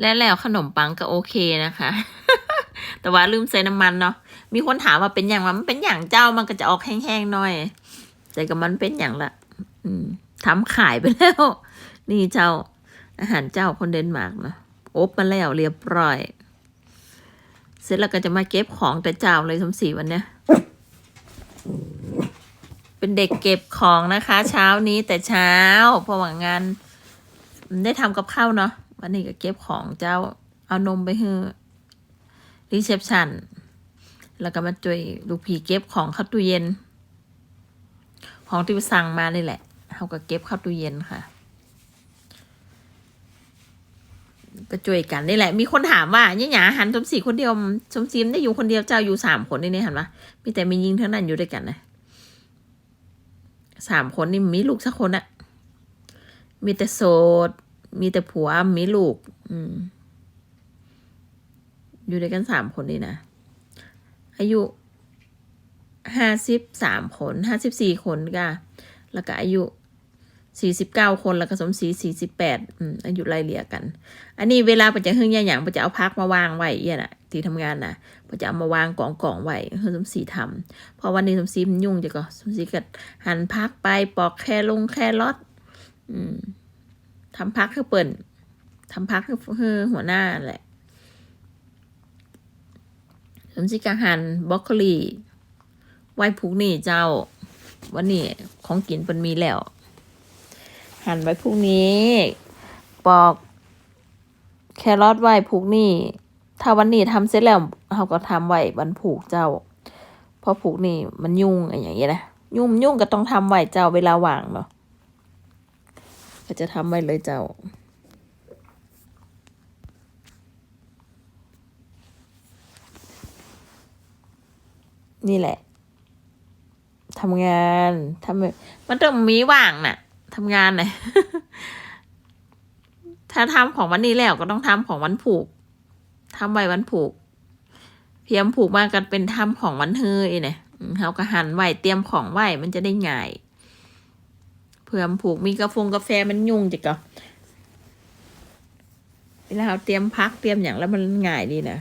และแล้วขนมปังก็โอเคนะคะ แต่ว่าลืมใส่น้ำมันเนาะ มีคนถามว่าเป็นอย่างว่ามันเป็นอย่างเจ้ามันก็จะออกแห้งๆหน่อย แต่ก็มันเป็นอย่างละอืมทำขายไปแล้ว นี่เจ้าอาหารเจ้าคนเดนมาร์กนะอบมาแล้วเรียบร้อย เสร็จแล้วก็จะมาเก็บของแต่เจ้าเลยสมศรีวันเนี้ยเป็นเด็กเก็บของนะคะ เช้านี้แต่เช้าเพราะว่างานได้ทำกับข้าวเนาะ วันนี้ก็เก็บของเจ้าเอานมไปให้รีเซพชันแล้วก็มาช่วยลูกพีเก็บของเข้าตู้เย็น ของที่ไปสั่งมานี่แหละเขาก็เก็บเข้าตู้เย็นค่ะ ก็ช่วยกันนี่แหละ มีคนถามว่าเนี่ยหยาหันสมศรีคนเดียวสมศรีได้อยู่คนเดียวเจ้าอยู่สามคนนี่นี่เห็นปะมีแต่มียิงเท่านั้นอยู่ด้วยกันนะสามคนนี่มีลูกสักคนอะมีแต่โสด มีแต่ผัวมีลูก อืม อยู่ด้วยกันสามคนนี่นะ อายุห้าสิบสามคนห้าสิบสี่คนก็แล้วก็อายุสี่สิบเก้าคนแล้วก็สมศรีสี่สิบแปดอายุไล่เลี่ยกัน อันนี้เวลาปัจจะเฮืองอย่างปัจจะเอาพักมาวางไว้เอี่ยน่ะ ที่ทำงานน่ะปัจจะเอามาวางกองกองๆไว้เฮือสมศรีทำเพราะวันนี้สมศรีมันยุ่งจังก็สมศรีก็หันพักไปปอกแค่ลงแค่รอด อืม ทำพักคือเปิ่นทำพักคือคือหัวหน้าแหละสมศรีก็หันบรอกโคลีไว้ผูกนี่เจ้า วันนี้ของกินเป็นมีแล้ว หั่นไว้พรุ่งนี้ ปอก แครอทไว้ผูกนี่ ถ้าวันนี้ทำเสร็จแล้วเราก็ทำไว้วันผูกเจ้า เพราะผูกนี่มันยุ่งอะไรอย่างเงี้ยนะยุ่งยุ่งก็ต้องทำไว้เจ้าเวลาว่างเนาะ ก็จะทำไว้เลยเจ้า นี่แหละทำงานทำมันต้องมีว่างน่ะทำงานน่ะถ้าทำของวันนี้แล้วก็ต้องทำของวันผูกทำไว้วันผูก เพียมผูกมากันเป็นทำของวันเฮยเนี่ยเขาก็หันไหวเตรียมของไหวมันจะได้ง่าย เพื่อมผูกมีกาแฟกาแฟมันยุ่งจังก็เวลาเราเตรียมพักเตรียมอย่างแล้วมันง่ายดีนะ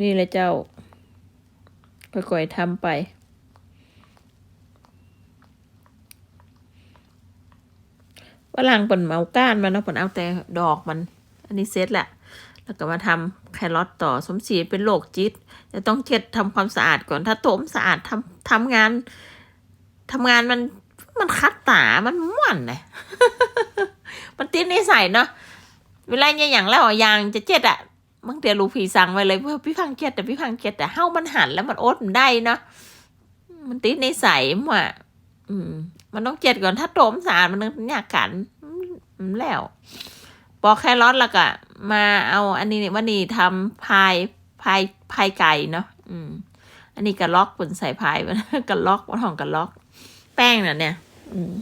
นี่เลยเจ้าค่อยๆทำไปฝรั่งปนเมาก้านมันเนาะปนเอาแต่ดอกมัน อันนี้เซตแหละ แล้วก็มาทำแครอทต่อสมศรีเป็นโรคจิต จะต้องเช็ดทำความสะอาดก่อน ถ้าโถมสะอาดทำทำงาน ทำงานมันมันคัดตา มันม่วนเลยมันติดนิสัยเนาะ เวลาเนี่ยอย่างแล้วอะยางจะเจ็ดอะบางเดียวลูกผีสั่งไว้เลยเพื่อพี่พังเจ็ดแต่พี่พังเจ็ดแต่เฮ้ามันหันแล้วมันอดมันได้เนาะ มันติดนิสัยมั่วอืม มันต้องเจ็ดก่อนถ้าโถมสาดมันนึงยากกันแล้วปอกแครอทแล้วก็มาเอาอันนี้นี่วันนี้ทำพายพายพายไก่เนาะ อืม อันนี้กระล็อกบนใส่พายมันกระล็อกมันของกระล็อก แป้งน่ะเนี่ย อืม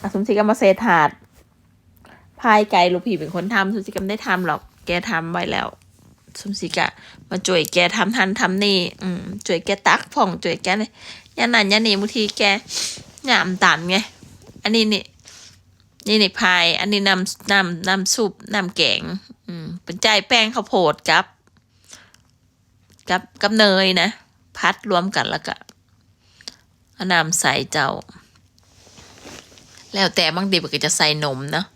อสมศรีก็มาเซถาดพายไก่ลูกผีเป็นคนทำสมศรีก็ไม่ได้ทำหรอก แกทำไว้แล้วสมศรีก็มาช่วยแกทำทันทำนี่ อืมช่วยแกตักผ่องช่วยแกเลยยันนันยันนี่บางทีแกหยามตันไง อันนี้นี่นี่นี่พาย อันนี้นำนำนำซุปนำแกง อืมเป็นใจแป้งข้าวโพดกับ กับกับเนยนะ พัดรวมกันแล้วก็นำใส่เจ้า แล้วแต่บางทีมันก็จะใส่นมเนาะ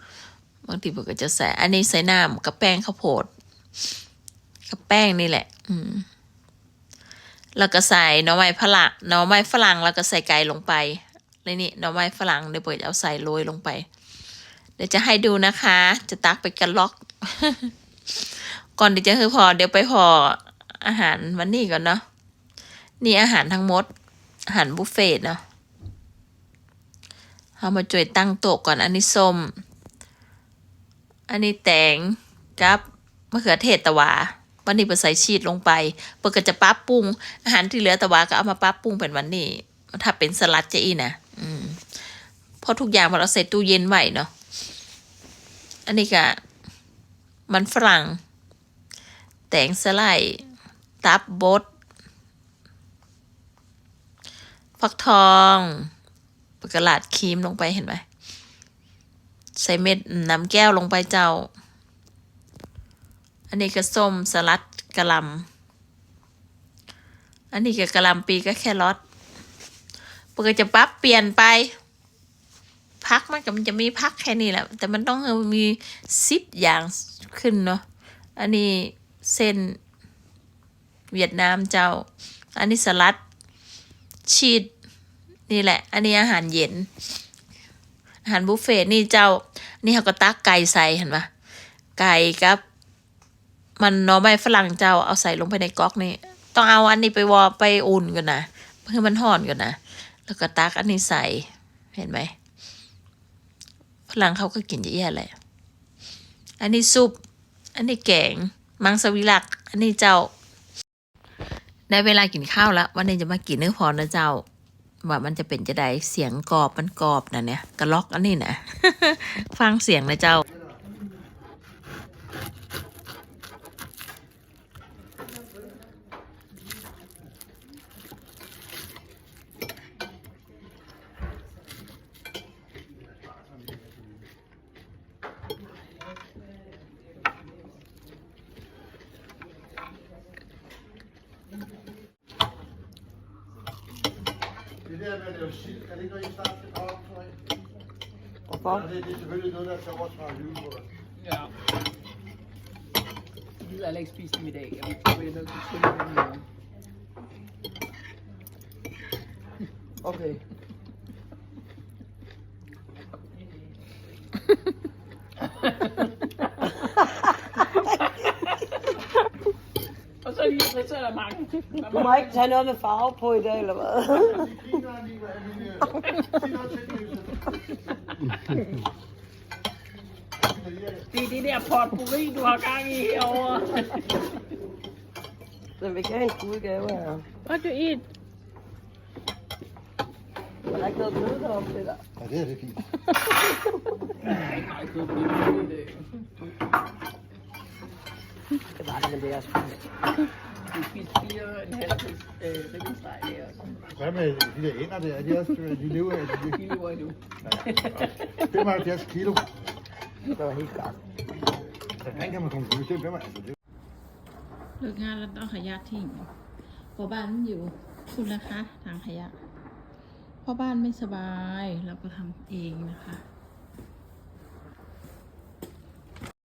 บางทีมันก็จะใส่ อันนี้ใส่น้ำกับแป้งข้าวโพดกับแป้งนี่แหละ อืมแล้วก็ใส่หน่อไม้ฝรั่งหน่อไม้ฝรั่งแล้วก็ใส่ไก่ลงไปเลยนี่หน่อไม้ฝรั่งเดี๋ยวเปิดเอาใส่โรยลงไป เดี๋ยวจะให้ดูนะคะ จะตักไปกันล็อก ก่อนที่จะคือพอเดี๋ยวไปพอ อาหารวันนี้ก่อนเนาะนี่อาหารทั้งหมด อาหารบุฟเฟ่ต์เนาะเอามาจ่วยตั้งโต๊ะก่อนอันนี้ส้ม อันนี้แตงกับมะเขือเทศตะวาวันนี้เปิดใส่ชีสลงไปเปิดก็จะปรับปรุง อาหารที่เหลือตะวาก็เอามาปรับปรุงเป็นวันนี้ ถ้าเป็นสลัดจะอีนะอืมเพราะทุกอย่างมันเราใส่ตู้เย็นไว้เนาะ อันนี้ก็มันฝรั่ง แตงสไลด์ ตับบดฟักทองปกระลาดครีมลงไปเห็นไหมใส่เม็ดน้ำแก้วลงไปเจ้า อันนี้ก็ส้มสลัดกระลำอันนี้ก็กระลำปีก็แครอทปกติจะปรับเปลี่ยนไปพักมันก็มันจะมีพักแค่นี้แหละ แต่มันต้องมีสิบอย่างขึ้นเนาะ อันนี้เส้น เวียดนามเจ้า อันนี้สลัด ชีสนี่แหละ อันนี้อาหารเย็น อาหารบุฟเฟ่ต์นี่เจ้า นี่เขาก็ตักไก่ใส่เห็นปะไก่กับ มันหน่อไม้ฝรั่งเจ้าเอาใส่ลงไปในก๊อกนี่ ต้องเอาอันนี้ไปวอไปอุ่นก่อนนะเพื่อมันห่อนก่อนนะแล้วก็ตักอันนี้ใส่เห็นไหมฝรั่งเขาก็กินเยอะแยะเลยอันนี้ซุป อันนี้แกง มังสวิรักอันนี้เจ้า ได้เวลากินข้าวแล้ววันนี้จะมากินเนื้อพอนะเจ้า ว่ามันจะเป็นจะได้เสียงกรอบมันกรอบนะเนี่ยกระล็อกอันนี้นะฟังเสียงนะเจ้า der med at lave sild, er det ikke noget, I snart skal prøve, tror jeg? Hvorfor? Ja, det, det er selvfølgelig noget, der skal også fra julebordet. Ja. Jeg gider heller ikke spise dem i dag. Jeg tror, jeg er nødt til at skynde dem. Okay. Og så lige så er der mange. Du må ikke tage noget med farve på i dag, eller hvad? Det, øh, sig noget til dem, Else. Det er det der potpourri, du har gang i herovre. Den veganske udgave her. What do you eat? Der er ikke noget blød deroppe, det der. Ja, det er det fint. Nej, det er det i dag. Det var det, men det er spist. Vi spiste fire og en halv øh, ribbensteg der. og så Hvad med de der ender der? Er de også, de lever af de Vi lever endnu. 75 kilo. Det var helt godt. Hvordan kan man komme til det? Hvem er altså det? เลิกงานแล้วต้องขยะทิ้งเพอบ้านมันอยู่คุณนะคะทางขยะ เพราะบ้านไม่สบายเราก็ทำเองนะคะ